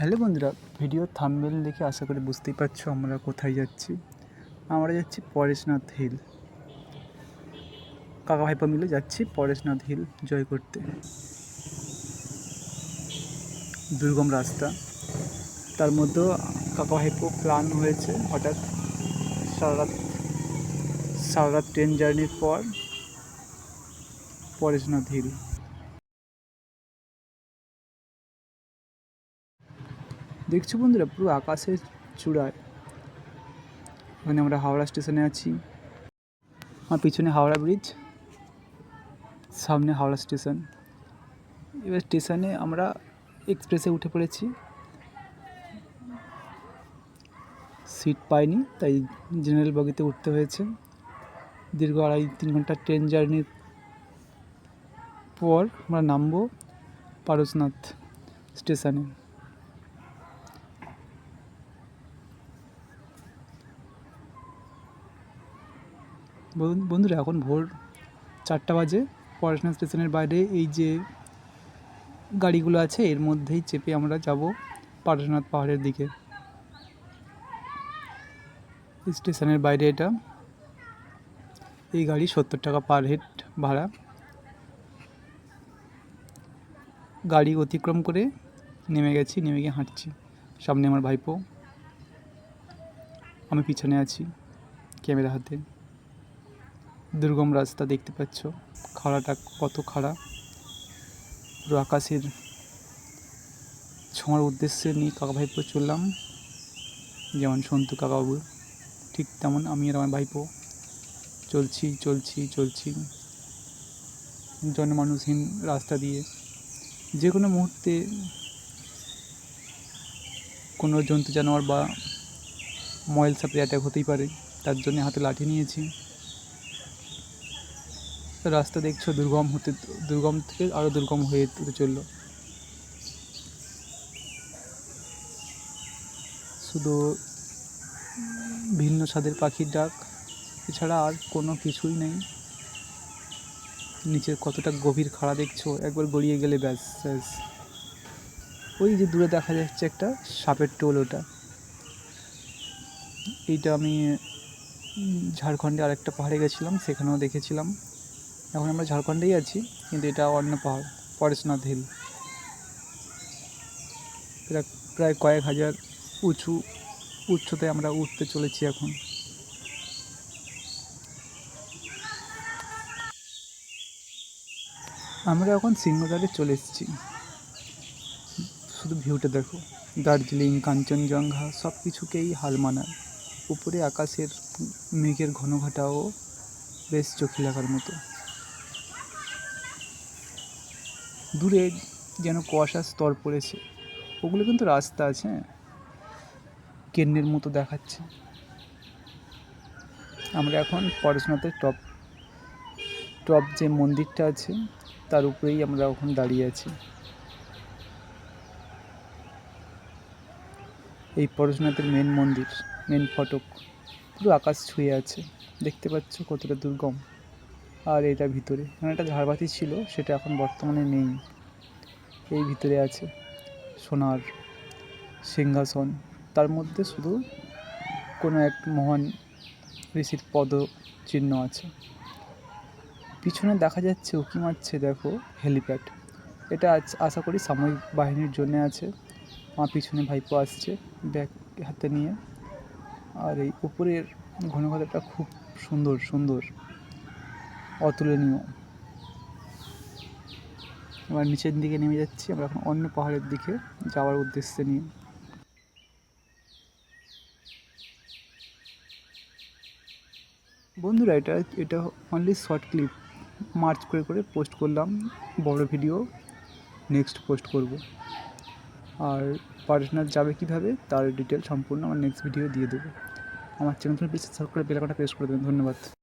Hello বন্ধুরা, video thumbnail দেখে আশা করি বুঝতেই পারছ আমরা কোথায় যাচ্ছি। আমরা যাচ্ছি পরেশনাথ হিল। কাকা ভাইপা মিলে যাচ্ছি পরেশনাথ হিল জয় করতে। দুর্গম রাস্তা। তার মধ্যেও কাকা ভাইপো প্ল্যান হয়েছে হঠাৎ সারা রাত সারা রাত ট্রেন জার্নির পর পরেশনাথ হিল। দেখছ বন্ধুরা, পুরো আকাশের চূড়ায়। ওখানে আমরা হাওড়া স্টেশনে আছি। আমার পিছনে হাওড়া ব্রিজ, সামনে হাওড়া স্টেশন। এবার স্টেশনে আমরা এক্সপ্রেসে উঠে পড়েছি। সিট পাইনি, তাই জেনারেল বগিতে উঠতে হয়েছে। দীর্ঘ আড়াই, তিন ঘণ্টা ট্রেন জার্নির পর আমরা নামবো পারসনাথ স্টেশনে। বন্ধুরা, এখন ভোর চারটা বাজে। পড়াশোনা স্টেশনের বাইরে এই যে গাড়িগুলো আছে, এর মধ্যেই চেপে আমরা যাব পারশনাথ পাহাড়ের দিকে। স্টেশনের বাইরে এটা। এই গাড়ি সত্তর টাকা পার হেড ভাড়া। গাড়ি অতিক্রম করে নেমে গেছি, নেমে গিয়ে হাঁটছি। সামনে আমার ভাইপো। আমি পিছনে আছি ক্যামেরা হাতে। দুর্গম রাস্তা দেখতে পাচ্ছ। খাড়াটা কত খাড়া। পুরো আকাশের ছোঁয়ার উদ্দেশ্যে নিয়ে কাকা ভাইপো চললাম। যেমন সন্তু কাকাবাবু, ঠিক তেমন আমি আর আমার ভাইপো চলছি চলছি চলছি। জনমানুষহীন রাস্তা দিয়ে। যে কোনো মুহূর্তে কোনো জন্তু জানোয়ার বা ময়েল সাপে অ্যাটাক হতেই পারে। তার জন্য হাতে লাঠি নিয়েছি। রাস্তা দেখছ, দুর্গম হতে, দুর্গম থেকে আরও দুর্গম হয়ে চলল। শুধু ভিন্ন স্বাদের পাখির ডাক, এছাড়া আর কোনো কিছুই নেই। নিচের কতটা গভীর খাড়া দেখছ, একবার গড়িয়ে গেলে ব্যাস ব্যাস। ওই যে দূরে দেখা যাচ্ছে একটা সাপের টোল ওটা। এইটা আমি ঝাড়খণ্ডে আরেকটা পাহাড়ে গেছিলাম, সেখানেও দেখেছিলাম। এখন আমরা ঝাড়খণ্ডেই আছি, কিন্তু এটা অন্য পাহাড় পরেশনাথ হিল। প্রায় কয়েক হাজার উঁচু উচ্চতায় আমরা উঠতে চলেছি এখন। আমরা এখন সিংহদ্বারে চলে এসেছি। শুধু ভিউটা দেখো, দার্জিলিং, কাঞ্চনজঙ্ঘা সব কিছুকেই হাল মানায়। উপরে আকাশের মেঘের ঘনঘটাও বেশ চোখে লাগার মতো। দূরে যেন কুয়াশার স্তর পড়েছে। ওগুলো কিন্তু রাস্তা আছে হ্যাঁ। কেন্নের মতো দেখাচ্ছে। আমরা এখন পড়াশোনাতে টপ টপ যে মন্দিরটা আছে, তার উপরেই আমরা এখন দাঁড়িয়ে আছি। এই পরশুনাথের মেন মন্দির মেন ফটক, পুরো আকাশ ছুঁয়ে আছে। দেখতে পাচ্ছ কতটা দুর্গম। আর এটা ভিতরে। এখানে একটা ঝাড়বাতি ছিল, সেটা এখন বর্তমানে নেই। এই ভিতরে আছে সোনার সিংহাসন। তার মধ্যে শুধু কোনো এক মহান ঋষির পদ চিহ্ন আছে। পিছনে দেখা যাচ্ছে উকি মারছে, দেখো, হেলিপ্যাড। এটা আজ- আশা করি সামরিক বাহিনীর জন্য আছে। আমার পিছনে ভাইপো আসছে ব্যাগ হাতে নিয়ে। আর এই উপরের ঘনঘটাটা খুব সুন্দর সুন্দর। অতুলনীয়। এবার নিচের দিকে নেমে যাচ্ছি, আমরা এখন অন্য পাহাড়ের দিকে যাওয়ার উদ্দেশ্যে নিয়ে। বন্ধুরা, এটা এটা অনলি শর্ট ক্লিপ মার্চ করে করে পোস্ট করলাম, বড় ভিডিও নেক্সট পোস্ট করব। আর পার্সোনাল যাবে কীভাবে, তার ডিটেল সম্পূর্ণ আমার নেক্সট ভিডিও দিয়ে দেবো। আমার চ্যানেল প্লিজ করে বেলাকাটা প্রেস করে দেবেন। ধন্যবাদ।